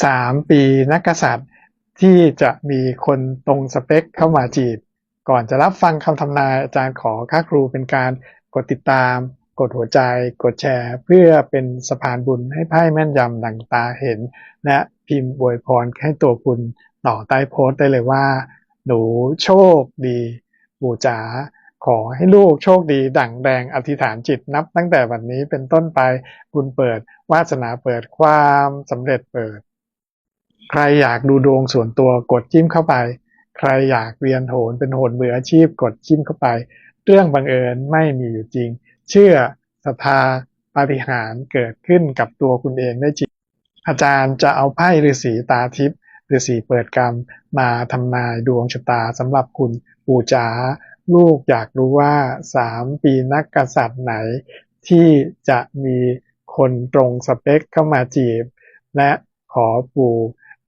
3ปีนักกษัตริย์ที่จะมีคนตรงสเปคเข้ามาจีบ ก่อนจะรับฟังคำทำนายอาจารย์ขอค่าครูเป็นการกดติดตาม กดหัวใจ กดแชร์ เพื่อเป็นสะพานบุญให้ไพ่แม่นยำดังตาเห็น และพิมพ์บวยพรให้ตัวคุณต่อใต้โพสต์ได้เลยว่า หนูโชคดีปู่จ๋าขอให้ลูกโชคดี ดั่งแดงอธิษฐานจิตนับตั้งแต่วันนี้เป็นต้นไปบุญเปิด วาสนาเปิดความสำเร็จเปิด ใครอยากดูดวงส่วนตัวกดจิ้มเข้าไป ใครอยากเรียนโหนเป็นโหนมืออาชีพกดจิ้มเข้าไป เรื่องบังเอิญไม่มีอยู่จริง เชื่อศรัทธาปาฏิหาริย์เกิดขึ้นกับตัวคุณเองได้จริง อาจารย์จะเอาไพ่ฤาษีตาทิพย์ฤาษีเปิดกรรมมาทำนายดวงชะตาสำหรับคุณปู่จ๋าลูกอยากรู้ว่าสามปีนักกษัตริย์ไหน ที่จะมีคนตรงสเปคเข้ามาจีบ และขอปู่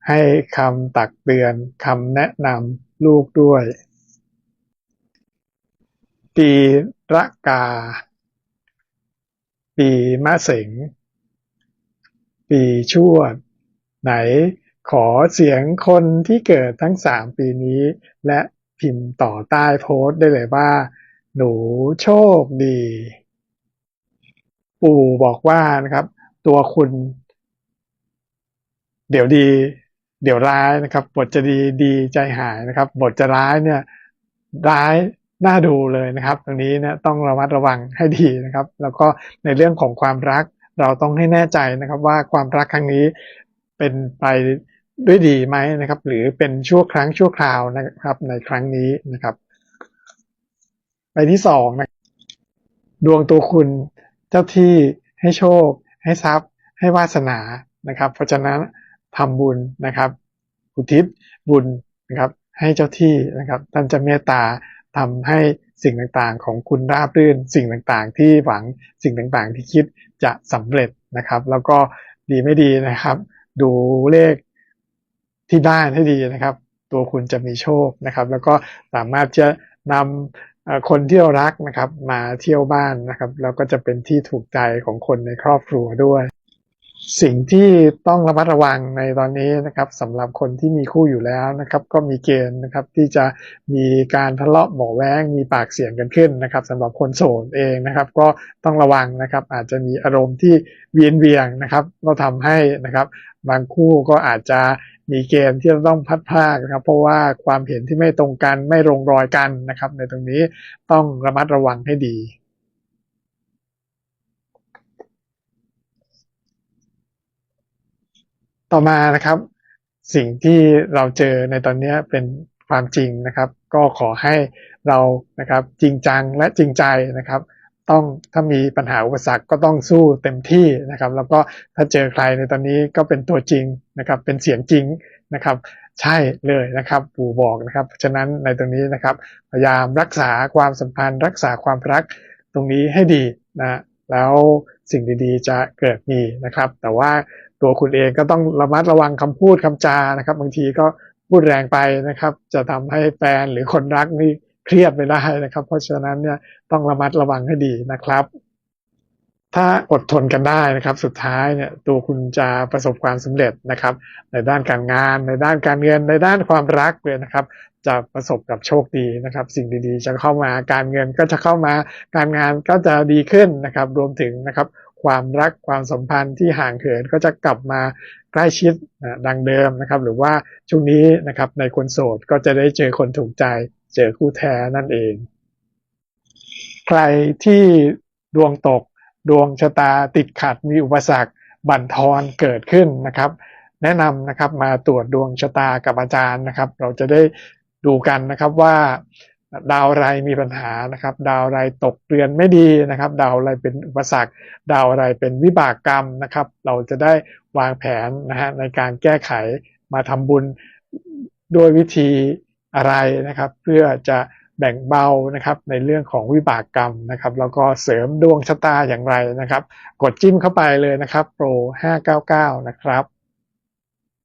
ให้คำตักเตือนคำแนะนำลูกด้วย ปีระกา ปีมะเสงปีชวด ไหนขอเสียงคนที่เกิดทั้งสามปีนี้ และพิมพ์ต่อใต้โพสต์ได้เลยว่า หนูโชคดี ปู่บอกว่านะครับ ตัวคุณ เดี๋ยวดี เดี๋ยวร้ายนะครับบทจะดีดีใจหายนะครับ บทจะร้ายเนี่ยร้ายน่าดูเลยนะครับ ตรงนี้เนี่ยต้องระมัดระวังให้ดีนะครับ แล้วก็ในเรื่องของความรักเราต้องให้แน่ใจนะครับว่าความรักครั้งนี้เป็นไปด้วยดีไหมนะครับ หรือเป็นชั่วครั้งชั่วคราวนะครับในครั้งนี้นะครับไปที่สองนะดวงตัวคุณเจ้าที่ให้โชค ให้ทรัพย์ ให้วาสนานะครับ เพราะฉะนั้น ทำบุญนะครับอุทิศบุญนะครับให้เจ้าที่นะครับท่านจะเมตตาทำให้สิ่งต่างๆ ของคุณราบรื่น สิ่งต่างๆ ที่หวังสิ่งต่างๆ ที่คิดจะสำเร็จนะครับ แล้วก็ดีไม่ดีนะครับ ดูเลขที่บ้านให้ดีนะครับ ตัวคุณจะมีโชคนะครับ แล้วก็สามารถจะนำคนที่เรารักนะครับ มาเที่ยวบ้านนะครับ แล้วก็จะเป็นที่ถูกใจของคนในครอบครัวด้วย สิ่งที่ต้องระมัดระวังในตอนนี้นะครับสำหรับคนที่มีคู่อยู่แล้วนะครับ ก็มีเกณฑ์นะครับที่จะมีการทะเลาะเบาแวงมีปากเสียงกันขึ้นนะครับสำหรับคนโสดเองนะครับ ก็ต้องระวังนะครับ อาจจะมีอารมณ์ที่เวียนเวียงนะครับก็ทำให้นะครับบางคู่ก็อาจจะมีเกณฑ์ที่จะต้องพัดพากนะครับ เพราะว่าความเห็นที่ไม่ตรงกันไม่ลงรอยกันนะครับ ในตรงนี้ต้องระมัดระวังให้ดี ต่อมานะครับ สิ่งที่เราเจอในตอนนี้เป็นความจริงนะครับ ก็ขอให้เรานะครับจริงจังและจริงใจนะครับ ต้องถ้ามีปัญหาอุปสรรคก็ต้องสู้เต็มที่นะครับ แล้วก็ถ้าเจอใครในตอนนี้ก็เป็นตัวจริงนะครับ เป็นเสียงจริงนะครับใช่เลยนะครับปู่บอกนะครับฉะนั้นในตรงนี้นะครับพยายามรักษาความสัมพันธ์ รักษาความรักตรงนี้ให้ดีนะแล้วสิ่งดีๆจะเกิดมีนะครับ แต่ว่า ตัวคุณเองก็ต้องระมัดระวังคำพูดคำจานะครับ บางทีก็พูดแรงไปนะครับ จะทำให้แฟนหรือคนรักนี่เครียดไปได้นะครับ เพราะฉะนั้นเนี่ยต้องระมัดระวังให้ดีนะครับ ถ้าอดทนกันได้นะครับ สุดท้ายเนี่ยตัวคุณจะประสบความสำเร็จนะครับ ในด้านการงาน ในด้านการเงิน ในด้านความรักเลยนะครับ จะประสบกับโชคดีนะครับ สิ่งดีๆ จะเข้ามาการเงินก็จะเข้ามาการงานก็จะดีขึ้นนะครับ รวมถึงนะครับ ความรักความสัมพันธ์ที่ห่างเหินก็จะกลับมาใกล้ชิดดังเดิมนะครับ หรือว่าช่วงนี้นะครับในคนโสดก็จะได้เจอคนถูกใจ เจอคู่แท้นั่นเอง ใครที่ดวงตก ดวงชะตาติดขัดมีอุปสรรค บั่นทอนเกิดขึ้นนะครับ แนะนำนะครับมาตรวจดวงชะตากับอาจารย์นะครับ เราจะได้ดูกันนะครับว่า ดาวอะไรมีปัญหานะครับ ดาวอะไรตกเรือนไม่ดีนะครับ ดาวอะไรเป็นอุปสรรค ดาวอะไรเป็นวิบากกรรมนะครับ เราจะได้วางแผนนะฮะในการแก้ไขมาทำบุญด้วยวิธีอะไรนะครับ เพื่อจะแบ่งเบานะครับในเรื่องของวิบากกรรมนะครับ แล้วก็เสริมดวงชะตาอย่างไรนะครับ กดจิ้มเข้าไปเลยนะครับโปร599 นะครับ